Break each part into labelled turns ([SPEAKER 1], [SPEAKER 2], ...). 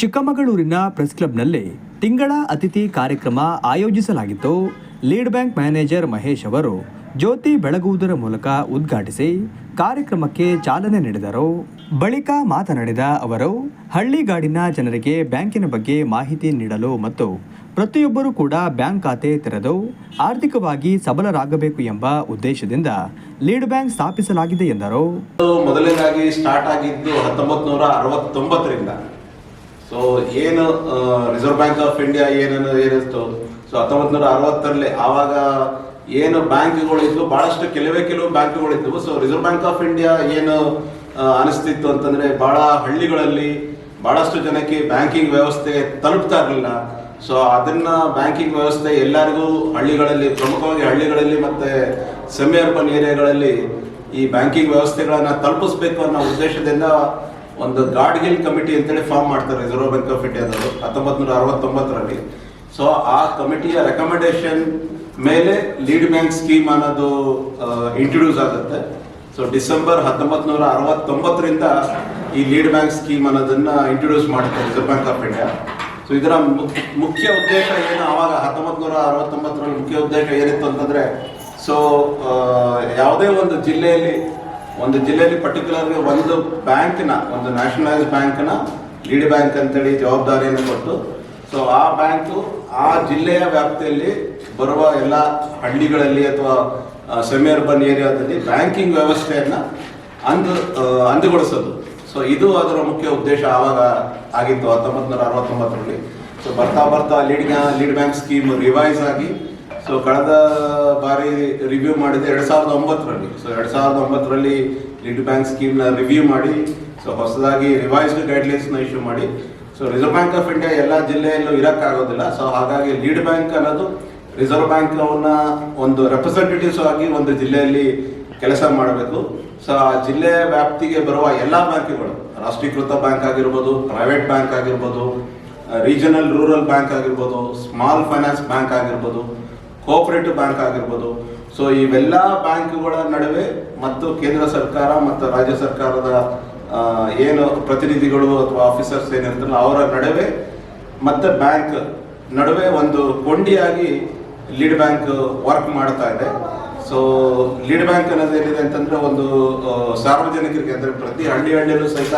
[SPEAKER 1] ಚಿಕ್ಕಮಗಳೂರಿನ ಪ್ರೆಸ್ ಕ್ಲಬ್ನಲ್ಲಿ ತಿಂಗಳ ಅತಿಥಿ ಕಾರ್ಯಕ್ರಮ ಆಯೋಜಿಸಲಾಗಿತ್ತು. ಲೀಡ್ ಬ್ಯಾಂಕ್ ಮ್ಯಾನೇಜರ್ ಮಹೇಶ್ ಅವರು ಜ್ಯೋತಿ ಬೆಳಗುವುದರ ಮೂಲಕ ಉದ್ಘಾಟಿಸಿ ಕಾರ್ಯಕ್ರಮಕ್ಕೆ ಚಾಲನೆ ನೀಡಿದರು. ಬಳಿಕ ಮಾತನಾಡಿದ ಅವರು ಹಳ್ಳಿಗಾಡಿನ ಜನರಿಗೆ ಬ್ಯಾಂಕಿನ ಬಗ್ಗೆ ಮಾಹಿತಿ ನೀಡಲು ಮತ್ತು ಪ್ರತಿಯೊಬ್ಬರೂ ಕೂಡ ಬ್ಯಾಂಕ್ ಖಾತೆ ತೆರೆದು ಆರ್ಥಿಕವಾಗಿ ಸಬಲರಾಗಬೇಕು ಎಂಬ ಉದ್ದೇಶದಿಂದ ಲೀಡ್ ಬ್ಯಾಂಕ್ ಸ್ಥಾಪಿಸಲಾಗಿದೆ ಎಂದರು.
[SPEAKER 2] ಮೊದಲನೇದಾಗಿ ಸ್ಟಾರ್ಟ್ ಆಗಿದ್ದು ಹತ್ತೊಂಬತ್ತು ನೂರ ಅರವತ್ತೊಂಬತ್ತರಿಂದ. ಸೊ ಏನು ರಿಸರ್ವ್ ಬ್ಯಾಂಕ್ ಆಫ್ ಇಂಡಿಯಾ ಏನನ್ನು ಏನಿಸ್ತು ಸೊ ಹತ್ತೊಂಬತ್ತು ನೂರ ಅರವತ್ತರಲ್ಲಿ ಆವಾಗ ಏನು ಬ್ಯಾಂಕ್ಗಳು ಇದ್ವು, ಬಹಳಷ್ಟು ಕೆಲವೇ ಕೆಲವು ಬ್ಯಾಂಕ್ಗಳು ಇದ್ವು. So reserve bank of India ಏನು ಅನಿಸ್ತಿತ್ತು ಅಂತಂದ್ರೆ ಬಹಳ ಹಳ್ಳಿಗಳಲ್ಲಿ ಬಹಳಷ್ಟು ಜನಕ್ಕೆ ಬ್ಯಾಂಕಿಂಗ್ ವ್ಯವಸ್ಥೆ ತಲುಪ್ತಾ ಇರಲಿಲ್ಲ. ಸೊ ಅದನ್ನ ಬ್ಯಾಂಕಿಂಗ್ ವ್ಯವಸ್ಥೆ ಎಲ್ಲರಿಗೂ ಹಳ್ಳಿಗಳಲ್ಲಿ, ಪ್ರಮುಖವಾಗಿ ಹಳ್ಳಿಗಳಲ್ಲಿ ಮತ್ತೆ ಸೆಮಿ ಅರ್ಬನ್ ಏರಿಯಾಗಳಲ್ಲಿ ಈ ಬ್ಯಾಂಕಿಂಗ್ ವ್ಯವಸ್ಥೆಗಳನ್ನ ತಲುಪಿಸ್ಬೇಕು ಅನ್ನೋ ಉದ್ದೇಶದಿಂದ ಒಂದು ಗಾಡ್ಗಿಲ್ ಕಮಿಟಿ ಅಂತೇಳಿ ಫಾರ್ಮ್ ಮಾಡ್ತಾರೆ ರಿಸರ್ವ್ ಬ್ಯಾಂಕ್ ಆಫ್ ಇಂಡಿಯಾದವರು ಹತ್ತೊಂಬತ್ತು ನೂರ ಅರವತ್ತೊಂಬತ್ತರಲ್ಲಿ. ಸೊ ಆ ಕಮಿಟಿಯ ರೆಕಮೆಂಡೇಶನ್ ಮೇಲೆ ಲೀಡ್ ಬ್ಯಾಂಕ್ ಸ್ಕೀಮ್ ಅನ್ನೋದು ಇಂಟ್ರೊಡ್ಯೂಸ್ ಆಗುತ್ತೆ. ಸೊ ಡಿಸೆಂಬರ್ ಹತ್ತೊಂಬತ್ತು ನೂರ ಅರವತ್ತೊಂಬತ್ತರಿಂದ ಈ ಲೀಡ್ ಬ್ಯಾಂಕ್ ಸ್ಕೀಮ್ ಅನ್ನೋದನ್ನ ಇಂಟ್ರೊಡ್ಯೂಸ್ ಮಾಡುತ್ತೆ reserve bank of India so ಇದರ ಮುಖ್ಯ ಉದ್ದೇಶ ಏನು? ಆವಾಗ ಹತ್ತೊಂಬತ್ತು ನೂರ ಅರವತ್ತೊಂಬತ್ತರಲ್ಲಿ ಮುಖ್ಯ ಉದ್ದೇಶ ಏನಿತ್ತು ಅಂತಂದ್ರೆ ಸೊ ಯಾವುದೇ ಒಂದು ಜಿಲ್ಲೆಯಲ್ಲಿ ಒಂದು ಜಿಲ್ಲೆಯಲ್ಲಿ ಪರ್ಟಿಕ್ಯುಲರ್ ಒಂದು ಬ್ಯಾಂಕ್ನ, ಒಂದು ನ್ಯಾಷನಲೈಸ್ ಬ್ಯಾಂಕ್ನ ಲೀಡ್ ಬ್ಯಾಂಕ್ ಅಂತೇಳಿ ಜವಾಬ್ದಾರಿಯನ್ನು ಕೊಟ್ಟು ಸೊ ಆ ಬ್ಯಾಂಕು ಆ ಜಿಲ್ಲೆಯ ವ್ಯಾಪ್ತಿಯಲ್ಲಿ ಬರುವ ಎಲ್ಲ ಹಳ್ಳಿಗಳಲ್ಲಿ ಅಥವಾ ಸೆಮಿ ಅರ್ಬನ್ ಏರಿಯಾದಲ್ಲಿ ಬ್ಯಾಂಕಿಂಗ್ ವ್ಯವಸ್ಥೆಯನ್ನ ಅಂದು ಅಂದುಗೊಳಿಸೋದು. ಸೊ ಇದು ಅದರ ಮುಖ್ಯ ಉದ್ದೇಶ ಆವಾಗ ಆಗಿತ್ತು ಹತ್ತೊಂಬತ್ತು ನೂರ ಅರವತ್ತೊಂಬತ್ತರಲ್ಲಿ. ಸೊ ಬರ್ತಾ ಬರ್ತಾ lead lead bank scheme revise ಆಗಿ ಸೊ ಕಳೆದ ಬಾರಿ ರಿವ್ಯೂ ಮಾಡಿದೆ ಎರಡು ಸಾವಿರದ ಒಂಬತ್ತರಲ್ಲಿ. ಸೊ ಎರಡು ಸಾವಿರದ ಒಂಬತ್ತರಲ್ಲಿ ಲಿಡ್ ಬ್ಯಾಂಕ್ ಸ್ಕೀಮ್ನ ರಿವ್ಯೂ ಮಾಡಿ ಸೊ ಹೊಸದಾಗಿ ರಿವೈಸ್ಡ್ ಗೈಡ್ಲೈನ್ಸ್ನ ಇಶ್ಯೂ ಮಾಡಿ. So reserve bank of India ಎಲ್ಲ ಜಿಲ್ಲೆಯಲ್ಲೂ ಇರೋಕ್ಕಾಗೋದಿಲ್ಲ. ಸೊ ಹಾಗಾಗಿ ಲೀಡ್ ಬ್ಯಾಂಕ್ ಅನ್ನೋದು ರಿಸರ್ವ್ ಬ್ಯಾಂಕ್ ಅವನ್ನ ಒಂದು ರೆಪ್ರೆಸೆಂಟೇಟಿವ್ಸ್ ಆಗಿ ಒಂದು ಜಿಲ್ಲೆಯಲ್ಲಿ ಕೆಲಸ ಮಾಡಬೇಕು. ಸೊ ಆ ಜಿಲ್ಲೆ ವ್ಯಾಪ್ತಿಗೆ ಬರುವ ಎಲ್ಲ ಬ್ಯಾಂಕ್ಗಳು, ರಾಷ್ಟ್ರೀಕೃತ ಬ್ಯಾಂಕ್ ಆಗಿರ್ಬೋದು ಪ್ರೈವೇಟ್ ಬ್ಯಾಂಕ್ ಆಗಿರ್ಬೋದು ರೀಜನಲ್ ರೂರಲ್ ಬ್ಯಾಂಕ್ ಆಗಿರ್ಬೋದು ಸ್ಮಾಲ್ ಫೈನಾನ್ಸ್ ಬ್ಯಾಂಕ್ ಆಗಿರ್ಬೋದು ಕೋಆಪರೇಟಿವ್ ಬ್ಯಾಂಕ್ ಆಗಿರ್ಬೋದು. ಸೊ ಇವೆಲ್ಲ ಬ್ಯಾಂಕ್ಗಳ ನಡುವೆ ಮತ್ತು ಕೇಂದ್ರ ಸರ್ಕಾರ ಮತ್ತು ರಾಜ್ಯ ಸರ್ಕಾರದ ಏನು ಪ್ರತಿನಿಧಿಗಳು ಅಥವಾ ಆಫೀಸರ್ಸ್ ಏನಿರ್ತಾರಲ್ಲ, ಅವರ ನಡುವೆ ಮತ್ತೆ ಬ್ಯಾಂಕ್ ನಡುವೆ ಒಂದು ಕೊಂಡಿಯಾಗಿ ಲೀಡ್ ಬ್ಯಾಂಕ್ ವರ್ಕ್ ಮಾಡ್ತಾ ಇದೆ. ಸೊ ಲೀಡ್ ಬ್ಯಾಂಕ್ ಅನ್ನೋದು ಏನಿದೆ ಅಂತಂದ್ರೆ ಒಂದು ಸಾರ್ವಜನಿಕರಿಗೆ ಅಂದ್ರೆ ಪ್ರತಿ ಹಳ್ಳಿ ಹಳ್ಳಿಯಲ್ಲೂ ಸಹಿತ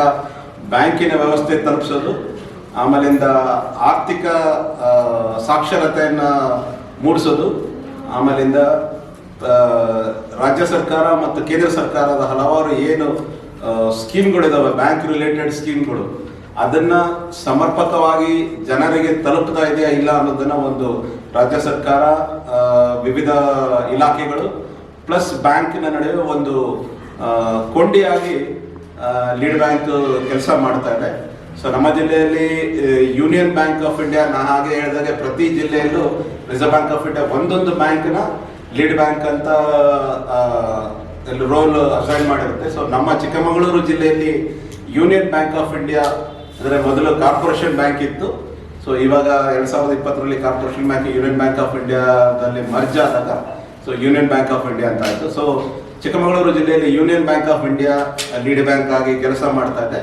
[SPEAKER 2] ಬ್ಯಾಂಕಿನ ವ್ಯವಸ್ಥೆ ತಲುಪಿಸೋದು. ಆಮೇಲಿಂದ ಆರ್ಥಿಕ ಸಾಕ್ಷರತೆಯನ್ನ ಮೂಡಿಸೋದು, ಆಮೇಲಿಂದ ರಾಜ್ಯ ಸರ್ಕಾರ ಮತ್ತು ಕೇಂದ್ರ ಸರ್ಕಾರದ ಹಲವಾರು ಏನು ಸ್ಕೀಮ್ಗಳಿದಾವೆ, ಬ್ಯಾಂಕ್ ರಿಲೇಟೆಡ್ ಸ್ಕೀಮ್ಗಳು, ಅದನ್ನು ಸಮರ್ಪಕವಾಗಿ ಜನರಿಗೆ ತಲುಪ್ತಾ ಇದೆಯಾ ಇಲ್ಲ ಅನ್ನೋದನ್ನು ಒಂದು ರಾಜ್ಯ ಸರ್ಕಾರ ವಿವಿಧ ಇಲಾಖೆಗಳು ಪ್ಲಸ್ ಬ್ಯಾಂಕಿನ ನಡುವೆ ಒಂದು ಕೊಂಡಿಯಾಗಿ ಲೀಡ್ ಬ್ಯಾಂಕ್ ಕೆಲಸ ಮಾಡ್ತಾ ಇದೆ. ಸೊ ನಮ್ಮ ಜಿಲ್ಲೆಯಲ್ಲಿ ಯೂನಿಯನ್ ಬ್ಯಾಂಕ್ ಆಫ್ ಇಂಡಿಯಾ ನಾ ಹಾಗೆ ಹೇಳಿದಾಗೆ ಪ್ರತಿ ಜಿಲ್ಲೆಯಲ್ಲೂ ರಿಸರ್ವ್ ಬ್ಯಾಂಕ್ ಆಫ್ ಇಂಡಿಯಾ ಒಂದೊಂದು ಬ್ಯಾಂಕ್ನ ಲೀಡ್ ಬ್ಯಾಂಕ್ ಅಂತ ರೋಲ್ ಅಸೈನ್ ಮಾಡಿರುತ್ತೆ. ಸೊ ನಮ್ಮ ಚಿಕ್ಕಮಗಳೂರು ಜಿಲ್ಲೆಯಲ್ಲಿ ಯೂನಿಯನ್ ಬ್ಯಾಂಕ್ ಆಫ್ ಇಂಡಿಯಾ ಅಂದರೆ ಮೊದಲು ಕಾರ್ಪೊರೇಷನ್ ಬ್ಯಾಂಕ್ ಇತ್ತು. ಸೊ ಇವಾಗ ಎರಡು ಸಾವಿರದ ಇಪ್ಪತ್ತರಲ್ಲಿ corporation bank union bank of ಇಂಡಿಯಾದಲ್ಲಿ ಮರ್ಜ್ ಆದಾಗ so union bank of India ಅಂತ ಆಯ್ತು. ಸೊ ಚಿಕ್ಕಮಗಳೂರು ಜಿಲ್ಲೆಯಲ್ಲಿ union bank of India lead bank ಆಗಿ ಕೆಲಸ ಮಾಡ್ತಾ ಇದೆ.